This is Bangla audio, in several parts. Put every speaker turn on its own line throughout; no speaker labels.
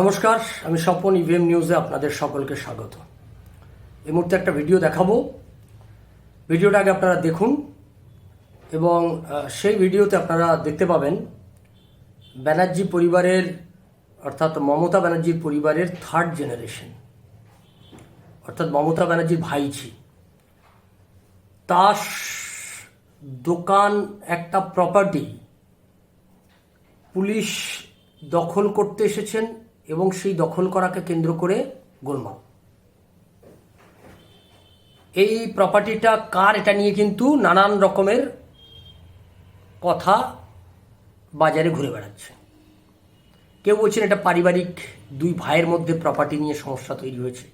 নমস্কার, আমি স্বপন ইভিএম নিউজে আপনাদের সকলকে স্বাগত। এই মুহূর্তে একটা ভিডিও দেখাবো। ভিডিওটা আগে আপনারা দেখুন এবং সেই ভিডিওতে আপনারা দেখতে পাবেন ব্যানার্জি পরিবারের, অর্থাৎ মমতা ব্যানার্জির পরিবারের থার্ড জেনারেশন অর্থাৎ মমতা ব্যানার্জির ভাইঝি। তার দোকান একটা প্রপার্টি পুলিশ দখল করতে এসেছেন। এবং সেই দখল করাকে কেন্দ্র করে গোলমাল এই প্রপার্টিটা কার? এটা নিয়ে কিন্তু নানান রকমের কথা বাজারে ঘুরে বেড়াচ্ছে। কেউ বলছেন এটা পারিবারিক দুই ভাইয়ের মধ্যে প্রপার্টি নিয়ে সমস্যা তৈরি হয়েছে।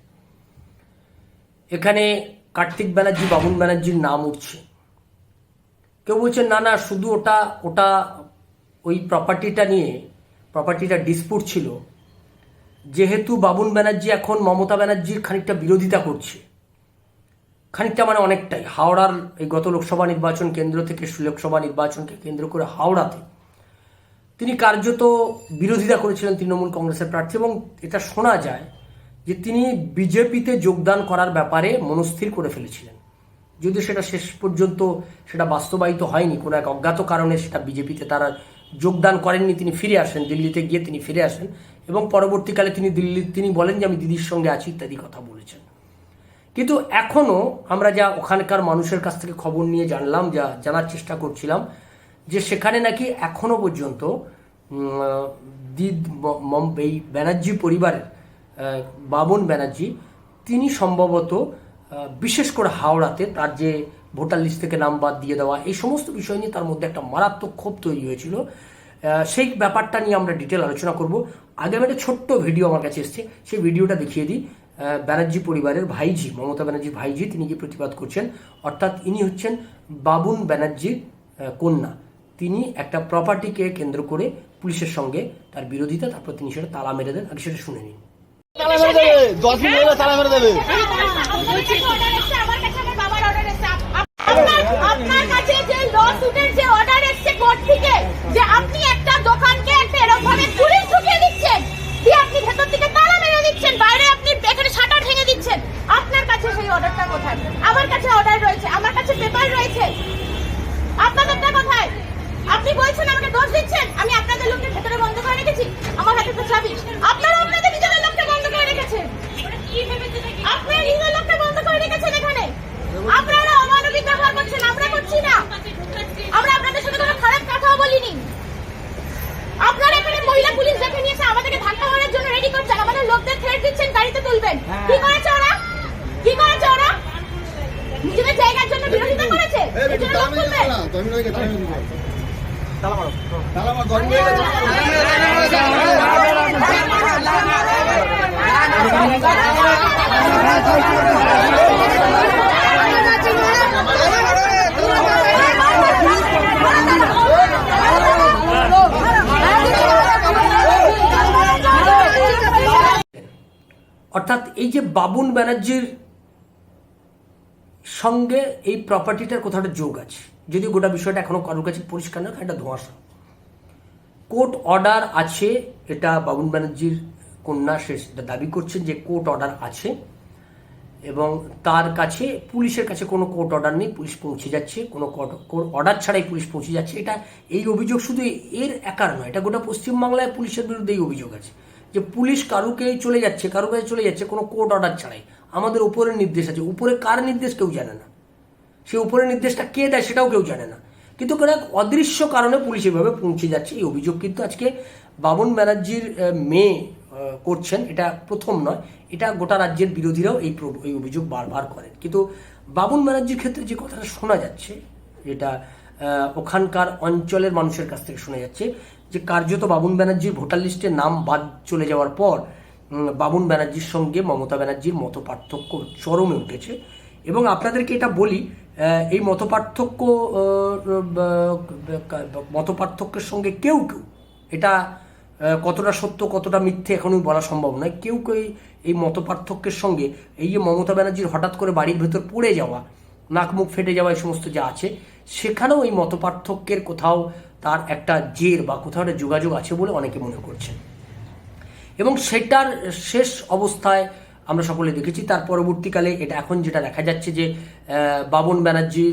এখানে কার্তিক ব্যানার্জি বাবুন ব্যানার্জির নাম উঠছে। কেউ বলছেন, না না, শুধু ওটা ওটা, ওই প্রপার্টিটা নিয়ে প্রপার্টিটা ডিসপুট ছিল যেহেতু বাবুন ব্যানার্জি এখন মমতা ব্যানার্জির খানিকটা বিরোধিতা করছে। খানিকটা মানে অনেকটাই। হাওড়ার এই গত লোকসভা নির্বাচন কেন্দ্র থেকে লোকসভা নির্বাচনকে কেন্দ্র করে হাওড়াতে তিনি কার্যত বিরোধিতা করেছিলেন তৃণমূল কংগ্রেসের প্রার্থী এবং এটা শোনা যায় যে তিনি বিজেপিতে যোগদান করার ব্যাপারে মনস্থির করে ফেলেছিলেন। যদিও সেটা শেষ পর্যন্ত সেটা বাস্তবায়িত হয়নি, কোনো এক অজ্ঞাত কারণে সেটা বিজেপিতে তারা যোগদান করেননি, তিনি ফিরে আসেন, দিল্লিতে গিয়ে তিনি ফিরে আসেন এবং পরবর্তীকালে তিনি দিল্লি, তিনি বলেন যে আমি দিদির সঙ্গে আছি ইত্যাদি কথা বলেছেন। কিন্তু এখনও আমরা যা ওখানকার মানুষের কাছ থেকে খবর নিয়ে জানলাম, যা জানার চেষ্টা করছিলাম, যে সেখানে নাকি এখনও পর্যন্ত দিদ এই ব্যানার্জি পরিবারের বাবন ব্যানার্জি, তিনি সম্ভবত বিশেষ করে হাওড়াতে তার যে ভোটার লিস্ট থেকে নাম বাদ দিয়ে দেওয়া এই সমস্ত বিষয় নিয়ে তার মধ্যে একটা মারাত্মক ক্ষোভ তৈরি হয়েছিল সেই ব্যাপারটা নিয়ে আমরা ডিটেল আলোচনা করব আগে আমি একটা ছোট্ট ভিডিও আমার কাছে এসছে সেই ভিডিওটা দেখিয়ে দিই ব্যানার্জি পরিবারের ভাইজি মমতা ব্যানার্জির ভাইজি তিনি কি প্রতিবাদ করছেন অর্থাৎ ইনি হচ্ছেন বাবুন ব্যানার্জির কন্যা তিনি একটা প্রপার্টিকে কেন্দ্র করে পুলিশের সঙ্গে তার বিরোধিতা তারপর তিনি সেটা তালা মেরে দেন আগে সেটা শুনে নিন
তালা মেরে দেবে দশ মিনিট তালা মেরে দেবে
আপনার কাছে যে লসুটের যে অর্ডার এসছে কোর্ট থেকে যে আপনি একটা দোকানকে একটা এরকম ভাবে পুলিশ ঢুকিয়ে দিচ্ছেন দিয়ে আপনি ভেতর থেকে তালা মেরে দিচ্ছেন বাইরে আপনি এখানে শাটার ভেঙে দিচ্ছেন আপনার কাছে সেই অর্ডারটা কোথায় আমার কাছে অর্ডার রয়েছে আমার কাছে পেপার রয়েছে আপনাদেরটা কোথায় আপনি বলছেন আমাকে দোষ দিচ্ছেন আমি আপনাদের লোককে ভেতরে বন্ধ করে রেখেছি আমার হাতে তো চাবি আপনারা আপনাদের নিজেদের লোককে বন্ধ করে রেখেছেন আপনারা নিজের লোককে বন্ধ করে রেখেছেন এখানে আপনারা অমানবিক ব্যবহার করছেন আমরা করছি না আমরা আপনাদের সাথে কোনো খারাপ কথাও বলিনি আপনারা এখানে মহিলা পুলিশ দেখে নিয়েছে আমাদেরকে ধাক্কা মারার জন্য রেডি করছেন আমাদের লোকদের থ্রেট দিচ্ছেন গাড়িতে তুলবেন কি করেছে ওরা কি করেছে ওরা নিজেদের জায়গার জন্য বিরোধিতা করেছে
তালা মারো হয়ে তালা মেরে দেবে। তালা মার, দশ মিনিট হয়ে গেছে।
অর্থাৎ এই যে বাবুন ব্যানার্জির সঙ্গে এই প্রপার্টিটার কোথাও একটা যোগ আছে। যদিও গোটা বিষয়টা এখনও কারোর কাছে পরিষ্কার না একটা ধোঁয়াশা। কোর্ট অর্ডার আছে, এটা বাবুন ব্যানার্জির কন্যা সে সেটা দাবি করছেন যে কোর্ট অর্ডার আছে এবং তার কাছে, পুলিশের কাছে কোনো কোর্ট অর্ডার নেই, পুলিশ পৌঁছে যাচ্ছে, কোনো কোর্ট অর্ডার ছাড়াই পুলিশ পৌঁছে যাচ্ছে। এটা এই অভিযোগ শুধু এর একার নয়, এটা গোটা পশ্চিমবাংলায় পুলিশের বিরুদ্ধে এই অভিযোগ আছে। যে পুলিশ কারুকে চলে যাচ্ছে কারও কাছে চলে যাচ্ছে, কোনো কোর্ট অর্ডার ছাড়াই। আমাদের উপরের নির্দেশ আছে। উপরে কার নির্দেশ কেউ জানে না। সে উপরের নির্দেশটা কে দেয় সেটাও কেউ জানে না। কিন্তু কোনো এক অদৃশ্য কারণে পুলিশ এভাবে পৌঁছে যাচ্ছে? এই অভিযোগ কিন্তু আজকে বাবন ব্যানার্জির মেয়ে করছেন। এটা প্রথম নয়। এটা গোটা রাজ্যের বিরোধীরাও এই এই অভিযোগ বারবার করেন। কিন্তু বাবুন ব্যানার্জির ক্ষেত্রে যে কথাটা শোনা যাচ্ছে, যেটা ওখানকার অঞ্চলের মানুষের কাছ থেকে শোনা যাচ্ছে যে কার্যত বাবুন ব্যানার্জির ভোটার লিস্টে নাম বাদ চলে যাওয়ার পর বাবুন ব্যানার্জির সঙ্গে মমতা ব্যানার্জির মতো পার্থক্য চরমে উঠেছে। এবং আপনাদেরকে এটা বলি এই মত পার্থক্য মত পার্থক্যের সঙ্গে কেউ কেউ, এটা কতটা সত্য, কতটা মিথ্যে এখনই বলা সম্ভব নয়। কেউ কেউ এই- মত পার্থক্যের সঙ্গে, এই যে মমতা ব্যানার্জির হঠাৎ করে বাড়ির ভেতর পড়ে যাওয়া নাক মুখ ফেটে যাওয়া এই সমস্ত যা আছে, সেখানেও এই মত পার্থক্যের কোথাও তার একটা জের বা কোথাও একটা যোগাযোগ আছে বলে অনেকে মনে করছেন। এবং সেটার শেষ অবস্থায় আমরা সকলে দেখেছি। তার পরবর্তীকালে এটা এখন যেটা দেখা যাচ্ছে যে বাবন ব্যানার্জি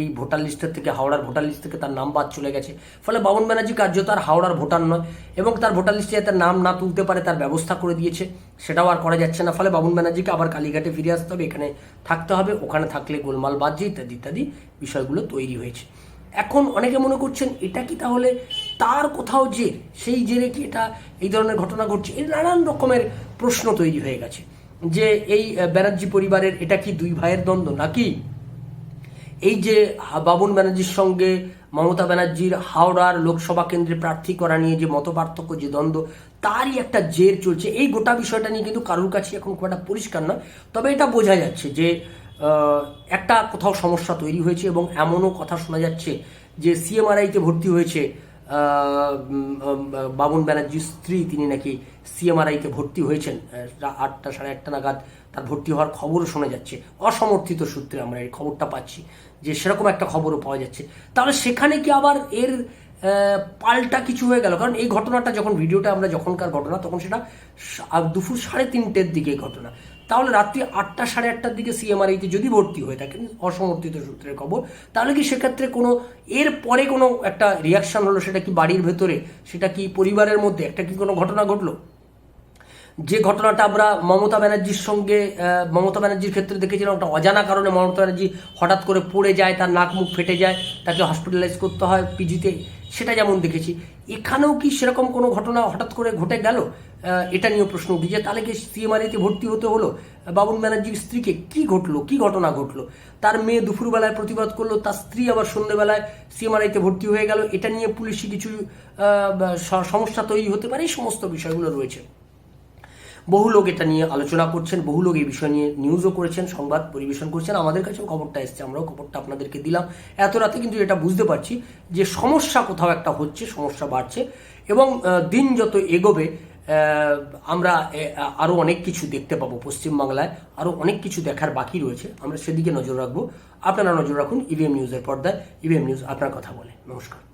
এই ভোটার লিস্টের থেকে, হাওড়ার ভোটার লিস্ট থেকে তার নাম বাদ চলে গেছে। ফলে বাবন ব্যানার্জি কার্যত আর হাওড়ার ভোটার নয় এবং তার ভোটার লিস্টে যাতে নাম না তুলতে পারে তার ব্যবস্থা করে দিয়েছে। সেটাও আর করা যাচ্ছে না। ফলে বাবন ব্যানার্জিকে আবার কালীঘাটে ফিরে আসতে হবে, এখানে থাকতে হবে। ওখানে থাকলে গোলমাল বাজছে ইত্যাদি ইত্যাদি বিষয়গুলো তৈরি হয়েছে। এখন অনেকে মনে করছেন, এটা কি তাহলে তার কোথাও জের? সেই জেরে কি এটা এই ধরনের ঘটনা ঘটছে? এই নানান রকমের প্রশ্ন তৈরি হয়ে গেছে। যে এই ব্যানার্জি পরিবারের এটা কি দুই ভাইয়ের দ্বন্দ্ব নাকি? এই যে বাবুন ব্যানার্জির সঙ্গে মমতা ব্যানার্জির হাওড়ার লোকসভা কেন্দ্রে প্রার্থী করা নিয়ে যে মত পার্থক্য যে দ্বন্দ্ব, তারই একটা জের চলছে। এই গোটা বিষয়টা নিয়ে কিন্তু কারোর কাছে এখন খুব একটা পরিষ্কার নয়। তবে এটা বোঝা যাচ্ছে যে একটা কোথাও সমস্যা তৈরি হয়েছে এবং এমনও কথা শোনা যাচ্ছে যে সিএমআরআইতে ভর্তি হয়েছে বাবুন ব্যানার্জির স্ত্রী, তিনি নাকি সিএমআরআইতে ভর্তি হয়েছেন। আটটা সাড়ে আটটা নাগাদ তার ভর্তি হওয়ার খবরও শোনা যাচ্ছে। অসমর্থিত সূত্রে আমরা এই খবরটা পাচ্ছি যে সেরকম একটা খবরও পাওয়া যাচ্ছে। তাহলে সেখানে কি আবার এর পাল্টা কিছু হয়ে গেল? কারণ এই ঘটনাটা যখন, ভিডিওটা আমরা যখনকার ঘটনা, তখন সেটা দুপুর সাড়ে তিনটের দিকে ঘটনা। তাহলে রাত্রি আটটা সাড়ে আটটার দিকে সিএমআরআইতে যদি ভর্তি হয়ে থাকেন অসমর্থিত সূত্রের খবর, তাহলে কি সেক্ষেত্রে কোনো, এর পরে কোনো একটা রিয়াকশন হলো? সেটা কি বাড়ির ভেতরে? সেটা কি পরিবারের মধ্যে? একটা কি কোনো ঘটনা ঘটলো? যে ঘটনাটা আমরা মমতা ব্যানার্জির সঙ্গে মমতা ব্যানার্জির ক্ষেত্রে দেখেছিলাম, একটা অজানা কারণে মমতা ব্যানার্জি হঠাৎ করে পড়ে যায়, তার নাক মুখ ফেটে যায়, তাকে হসপিটালাইজ করতে হয় পিজিতে সেটা যেমন দেখেছি। এখানেও কি সেরকম কোনো ঘটনা হঠাৎ করে ঘটে গেল? এটা নিয়েও প্রশ্ন উঠেছে তাহলে কি সিএমআরএতে ভর্তি হতে হলো? বাবুন ব্যানার্জির স্ত্রীকে কি ঘটলো? কি ঘটনা ঘটলো? তার মেয়ে দুপুরবেলায় প্রতিবাদ করল, তার স্ত্রী আবার সন্ধ্যেবেলায় সিএমআরআইতে ভর্তি হয়ে গেল। এটা নিয়ে পুলিশি কিছু সমস্যা তৈরি হতে পারে, এই সমস্ত বিষয়গুলো রয়েছে। বহু লোক এটা নিয়ে আলোচনা করছেন, বহু লোক এই বিষয় নিয়ে নিউজও করেছেন, সংবাদ পরিবেশন করছেন। আমাদের কাছেও খবরটা এসছে, আমরাও খবরটা আপনাদেরকে দিলাম। এত রাতে কিন্তু এটা বুঝতে পারছি যে সমস্যা কোথাও একটা হচ্ছে, সমস্যা বাড়ছে এবং দিন যত এগোবে আমরা আরও আরও অনেক কিছু দেখতে পাবো পশ্চিমবাংলায় আরও অনেক কিছু দেখার বাকি রয়েছে। আমরা সেদিকে নজর রাখব। আপনারা নজর রাখুন ইভিএম নিউজের পর্দায়। ইভিএম নিউজ আপনার কথা বলে। নমস্কার।